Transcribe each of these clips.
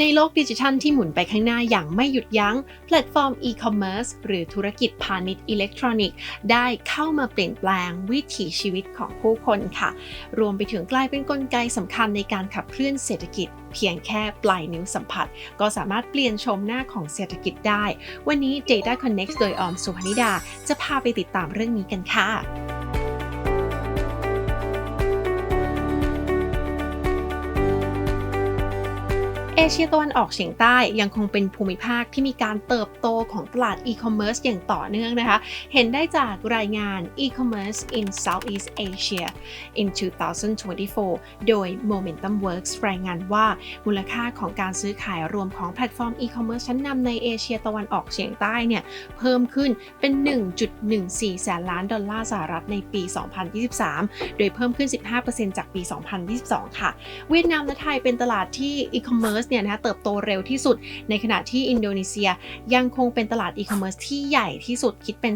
ในโลกดิจิทัลที่หมุนไปข้างหน้าอย่างไม่หยุดยัง้ง แพลตฟอร์มอีคอมเมิร์ซหรือธุรกิจพาณิชย์อิเล็กทรอนิกส์ ได้เข้ามาเปลี่ยนแปลงวิถีชีวิตของผู้คนค่ะ รวมไปถึงกลายเป็นนกลไกสำคัญในการขับเคลื่อนเศรษฐกิจเพียงแค่ปลายนิ้วสัมผัส ก็สามารถเปลี่ยนชมหน้าของเศรษฐกิจได้ วันนี้ Data Connect โดยออมสุพนิดา จะพาไปติดตามเรื่องนี้กันค่ะ เอเชียตะวันออกเฉียงใต้ยังคงเป็นภูมิภาคที่มีการเติบโตของตลาดอีคอมเมิร์ซอย่างต่อเนื่องนะคะ เห็นได้จากรายงาน E-commerce in Southeast Asia in 2024 โดย Momentum Works รายงานว่า มูลค่าของการซื้อขายรวมของแพลตฟอร์มอีคอมเมิร์ซชั้นนำในเอเชียตะวันออกเฉียงใต้เนี่ยเพิ่มขึ้นเป็น 1.14 แสนล้านดอลลาร์สหรัฐในปี 2023 โดยเพิ่มขึ้น 15%จากปี 2022 ค่ะ เวียดนามและไทยเป็นตลาดที่อีคอมเมิร์ซเนี่ยนะคะเติบโตเร็วที่สุด ในขณะที่อินโดนีเซียยังคงเป็นตลาดอีคอมเมิร์ซที่ใหญ่ที่สุดคิดเป็น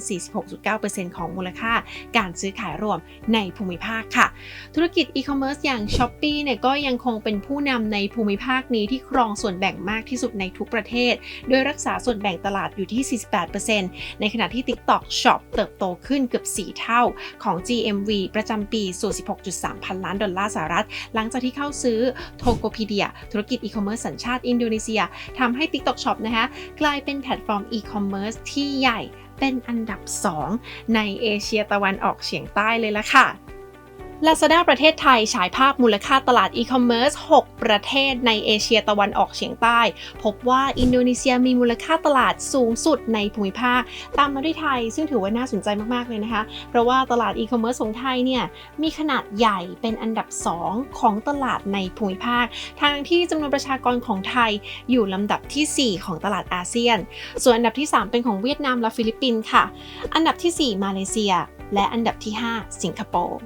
46.9%ของมูลค่าการซื้อขายรวมในภูมิภาคค่ะ ธุรกิจอีคอมเมิร์ซอย่าง s h อ p e e เนี่ยก็ยังคงเป็นผู้นำในภูมิภาคนี้ที่ครองส่วนแบ่งมากที่สุดในทุกประเทศ โดยรักษาส่วนแบ่งตลาดอยู่ที่ 48%ในขณะที่ TikTok Shop เติบโตขึ้นเกือบ 4 เท่าของ GMV ประจำปีสู่ 16.3 พันล้านดอลลาร์สหรัฐ หลังจากที่เข้าซื้อ Tokopedia ธุรกิจอีคอมเมิร์ซสัญชาติอินโดนีเซียทำให้ TikTok Shop นะคะกลายเป็นแพลตฟอร์มอีคอมเมิร์ซที่ใหญ่เป็นอันดับ 2 ในเอเชียตะวันออกเฉียงใต้เลยละค่ะ Lazada ประเทศไทยฉายภาพมูลค่าตลาดอีคอมเมิร์ซ 6 ประเทศในเอเชียตะวันออกเฉียงใต้ พบว่าอินโดนีเซียมีมูลค่าตลาดสูงสุดในภูมิภาค ตามมาด้วยไทย ซึ่งถือว่าน่าสนใจมากๆเลยนะคะ เพราะว่าตลาดอีคอมเมิร์ซของไทยเนี่ยมีขนาดใหญ่เป็นอันดับ 2 ของตลาดในภูมิภาค ทางที่จำนวนประชากรของไทยอยู่ลำดับที่ 4 ของตลาดอาเซียน ส่วนอันดับที่ 3 เป็นของเวียดนามและฟิลิปปินส์ค่ะ อันดับที่ 4 มาเลเซีย และอันดับที่ 5 สิงคโปร์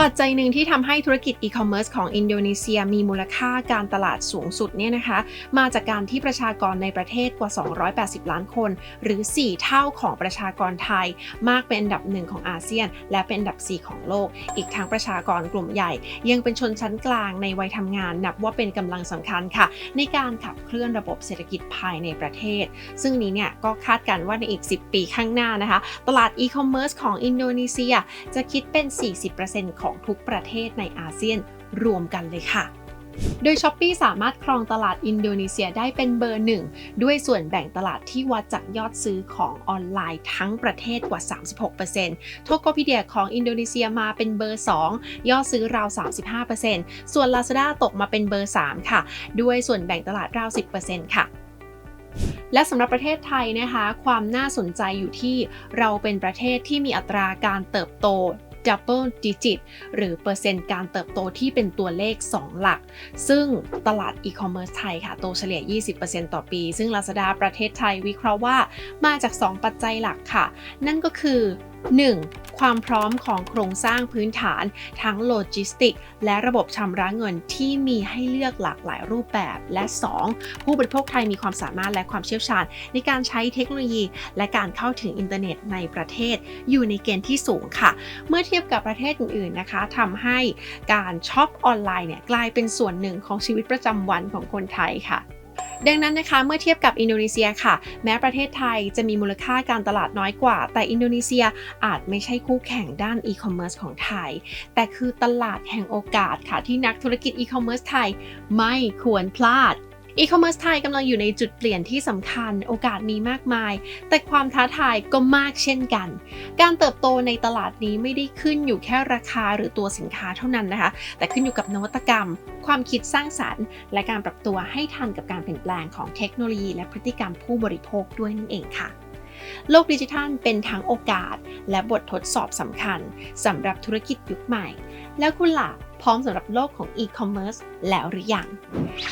ปัจจัยหนึ่งที่ทำให้ธุรกิจอีคอมเมิร์ซของอินโดนีเซียมีมูลค่าการตลาดสูงสุดเนี่ยนะคะ มาจากการที่ประชากรในประเทศกว่า 280 ล้านคน หรือ 4 เท่าของประชากรไทย มากเป็นอันดับหนึ่งของอาเซียน และเป็นอันดับ 4 ของโลก อีกทั้งประชากรกลุ่มใหญ่ ยังเป็นชนชั้นกลางในวัยทำงาน นับว่าเป็นกำลังสำคัญค่ะ ในการขับเคลื่อนระบบเศรษฐกิจภายในประเทศ ซึ่งนี้เนี่ยก็คาดการณ์ว่าในอีก 10 ปีข้างหน้านะคะ ตลาดอีคอมเมิร์ซของอินโดนีเซียจะคิดเป็น 40%ของทุกประเทศในอาเซียนรวมกันเลยค่ะ โดย s h อ p e e สามารถครองตลาดอินโดนีเซียได้เป็นเบอร์หนึ่ง ด้วยส่วนแบ่งตลาดที่วัดจากยอดซื้อของออนไลน์ทั้งประเทศกว่า 36%ทโกพีเดียของอินโดนีเซียมาเป็นเบอร์ 2 ยอดซื้อราว 35%ส่วน Lazada ตกมาเป็นเบอร์ 3 ค่ะ ด้วยส่วนแบ่งตลาดราว 10%ค่ะและสำหรับประเทศไทยนะคะ ความน่าสนใจอยู่ที่เราเป็นประเทศที่มีอัตราการเติบโต double digit หรือเปอร์เซ็นต์การเติบโตที่เป็นตัวเลข 2 หลัก ซึ่งตลาดอีคอมเมิร์ซไทยค่ะโตเฉลี่ย 20%ต่อปี ซึ่ง Lazada ประเทศไทยวิเคราะห์ว่ามาจาก 2 ปัจจัยหลักค่ะ นั่นก็คือ 1. ความพร้อมของโครงสร้างพื้นฐาน ทั้งโลจิสติก และระบบชำระเงินที่มีให้เลือกหลากหลายรูปแบบ และ 2. ผู้บริโภคไทยมีความสามารถและความเชี่ยวชาญ ในการใช้เทคโนโลยี และการเข้าถึงอินเทอร์เน็ตในประเทศ อยู่ในเกณฑ์ที่สูงค่ะ เมื่อเทียบกับประเทศอื่นๆนะคะทำให้การช็อปออนไลน์เนี่ยกลายเป็นส่วนหนึ่งของชีวิตประจำวันของคนไทยค่ะ ดังนั้นนะคะเมื่อเทียบกับอินโดนีเซียค่ะ แม้ประเทศไทยจะมีมูลค่าการตลาดน้อยกว่า แต่อินโดนีเซียอาจไม่ใช่คู่แข่งด้านอีคอมเมิร์ซของไทย แต่คือตลาดแห่งโอกาสค่ะที่นักธุรกิจอีคอมเมิร์ซไทยไม่ควรพลาด อีคอมเมิร์ซไทยกำลังอยู่ในจุดเปลี่ยนที่สำคัญ โอกาสมีมากมาย แต่ความท้าทายก็มากเช่นกัน การเติบโตในตลาดนี้ไม่ได้ขึ้นอยู่แค่ราคาหรือตัวสินค้าเท่านั้นนะคะ แต่ขึ้นอยู่กับนวัตกรรม ความคิดสร้างสรรค์ และการปรับตัวให้ทันกับการเปลี่ยนแปลงของเทคโนโลยี และพฤติกรรมผู้บริโภคด้วยนั่นเองค่ะ โลกดิจิทัลเป็นทั้งโอกาส และบททดสอบสำคัญสำหรับธุรกิจยุคใหม่ แล้วคุณล่ะพร้อมสำหรับโลกของอีคอมเมิร์ซแล้วหรือยัง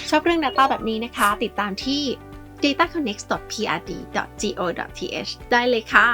ชอบเรื่อง Data แบบนี้นะคะ ติดตามที่ dataconnect.prd.go.th ได้เลยค่ะ